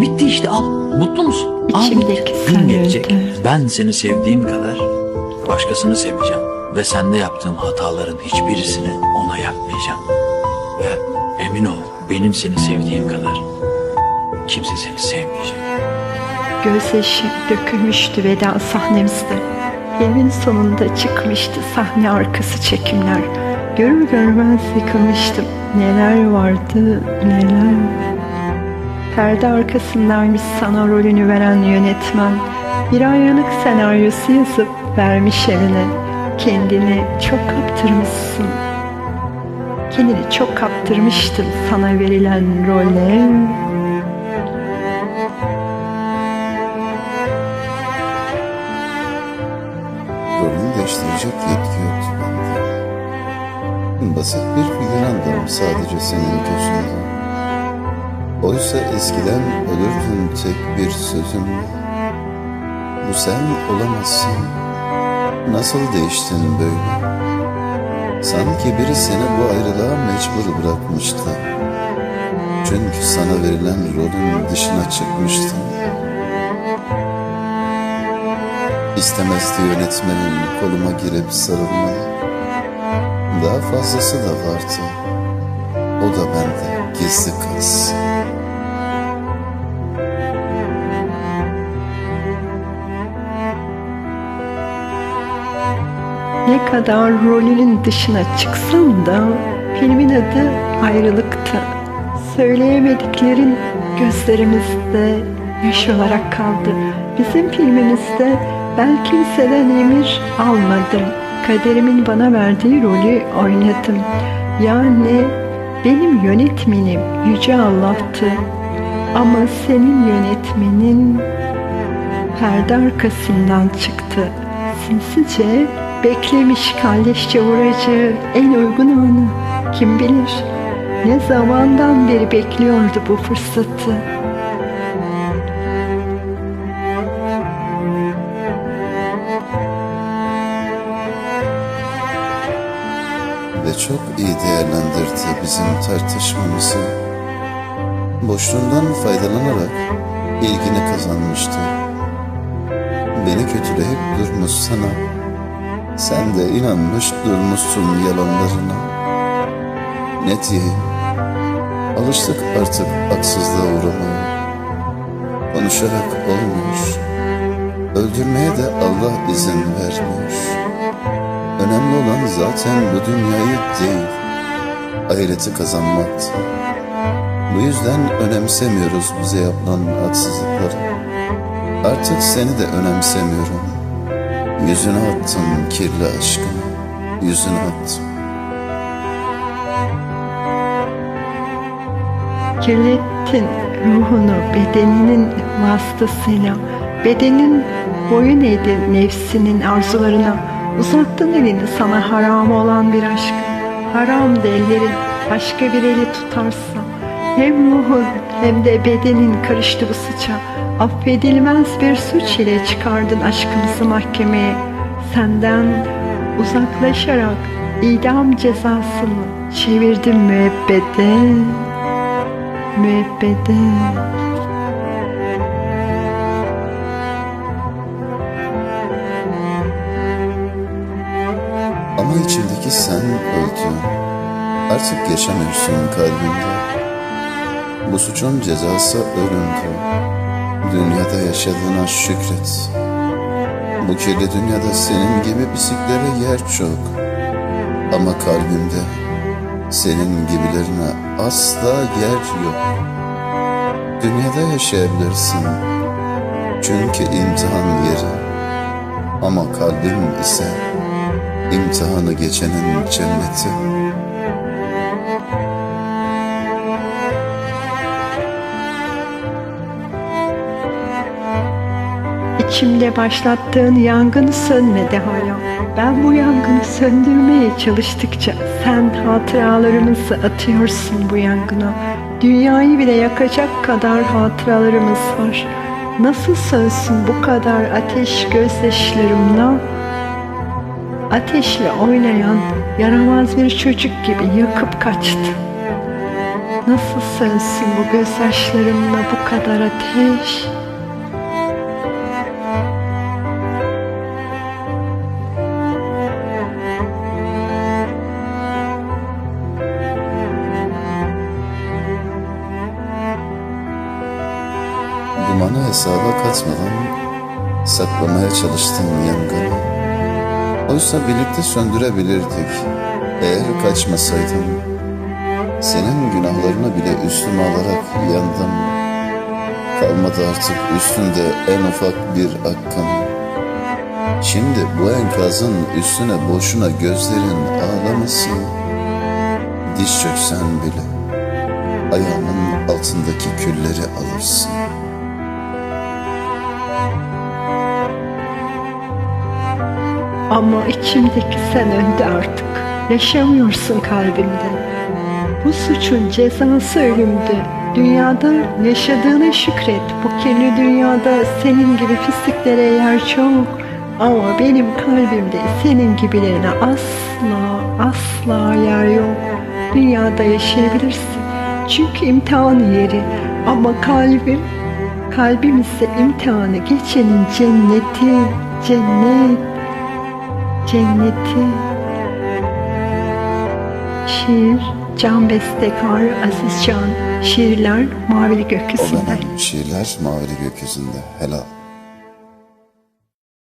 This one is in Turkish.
Bitti işte al. Mutlu musun? Al bitti. Gün gelecek. Ben seni sevdiğim kadar başkasını seveceğim. Ve sende yaptığım hataların hiçbirisini ona yapmayacağım. Ve emin ol benim seni sevdiğim kadar kimse seni sevmeyecek. Gözyaşı dökülmüştü veda sahnemizde. Filmin sonunda çıkmıştı sahne arkası çekimler. Görür görmez yıkılmıştım. Neler vardı neler. Perde arkasındaymış sana rolünü veren yönetmen. Bir ayrılık senaryosu yazıp vermiş eline. Kendini çok kaptırmışsın. Kendini çok kaptırmıştın sana verilen role. Rolünü değiştirecek yetki yoktu bende. Basit bir figürandım sadece senin gözünde. Oysa eskiden ölürdün tek bir sözümle. Bu sen olamazsın. Nasıl değiştin böyle? Sanki biri seni bu ayrılığa mecbur bırakmıştı. Çünkü sana verilen rolün dışına çıkmıştın. İstemezdi yönetmenin koluma girip sarılmayı. Daha fazlası da vardı. O da bende gizli kız. Kadar rolünün dışına çıksam da filmin adı ayrılıktı. Söyleyemediklerin gözlerimizde yaş olarak kaldı. Bizim filmimizde ben kimseden emir almadım. Kaderimin bana verdiği rolü oynadım. Yani benim yönetmenim Yüce Allah'tı. Ama senin yönetmenin perde arkasından çıktı. Sinsice beklemiş kalleşçe vuracağı en uygun anı. Kim bilir ne zamandan beri bekliyordu bu fırsatı. Ve çok iyi değerlendirdi bizim tartışmamızı. Boşluğundan faydalanarak ilgini kazanmıştı. Beni kötüleyip durmuş sana. Sen de inanmış durmuşsun yalanlarına. Ne diyeyim? Alıştık artık haksızlığa uğramaya. Konuşarak olmuyor. Öldürmeye de Allah izin vermiyor. Önemli olan zaten bu dünyayı değil, ahireti kazanmaktı. Bu yüzden önemsemiyoruz bize yapılan haksızlıkları. Artık seni de önemsemiyorum. Yüzüne attım kirli aşkımı, yüzüne attım. Kirlettin ruhunu bedeninin vasıtasıyla, bedenin boyun eğdi nefsinin arzularına, uzattın elini sana haram olan bir aşk. Haram da ellerin başka bir eli tutarsa, hem ruhun hem de bedenin karıştı bu suça. Affedilmez bir suç ile çıkardın aşkımızı mahkemeye. Senden uzaklaşarak idam cezasını çevirdin müebbede müebbede. Ama içindeki sen öldü. Artık yaşamıyorsun kalbimde. Bu suçun cezası ölümdü. Dünyada yaşadığına şükret. Bu kirli dünyada senin gibi bisiklere yer çok. Ama kalbimde senin gibilerine asla yer yok. Dünyada yaşayabilirsin. Çünkü imtihan yeri. Ama kalbim ise imtihanı geçenin cenneti. İçimde başlattığın yangın sönmedi hala. Ben bu yangını söndürmeye çalıştıkça sen hatıralarımızı atıyorsun bu yangına. Dünyayı bile yakacak kadar hatıralarımız var. Nasıl sönsün bu kadar ateş gözyaşlarımla? Ateşle oynayan yaramaz bir çocuk gibi yakıp kaçtı. Nasıl sönsün bu gözyaşlarımla bu kadar ateş? Dumanı hesaba katmadan saklamaya çalıştım yangını. Oysa birlikte söndürebilirdik eğer kaçmasaydım. Senin günahlarını bile üstüme alarak yandım. Kalmadı artık üstünde en ufak bir hakkım. Şimdi bu enkazın üstüne boşuna gözlerin ağlamasın. Diş çöksen bile ayağımın altındaki külleri alırsın. Ama içimdeki sen öldü artık. Yaşamıyorsun kalbimde. Bu suçun cezası ölümdü. Dünyada yaşadığına şükret. Bu kirli dünyada senin gibi pisliklere yer çok. Ama benim kalbimde senin gibilerine asla asla yer yok. Dünyada yaşayabilirsin. Çünkü imtihan yeri. Ama kalbim, kalbim ise imtihanı geçenin cenneti, cennet cenneti. Şiir Can Bestekar Aziz Can Şiirler Mavili O Gökyüzünde benim şiirler mavili gökyüzünde helal.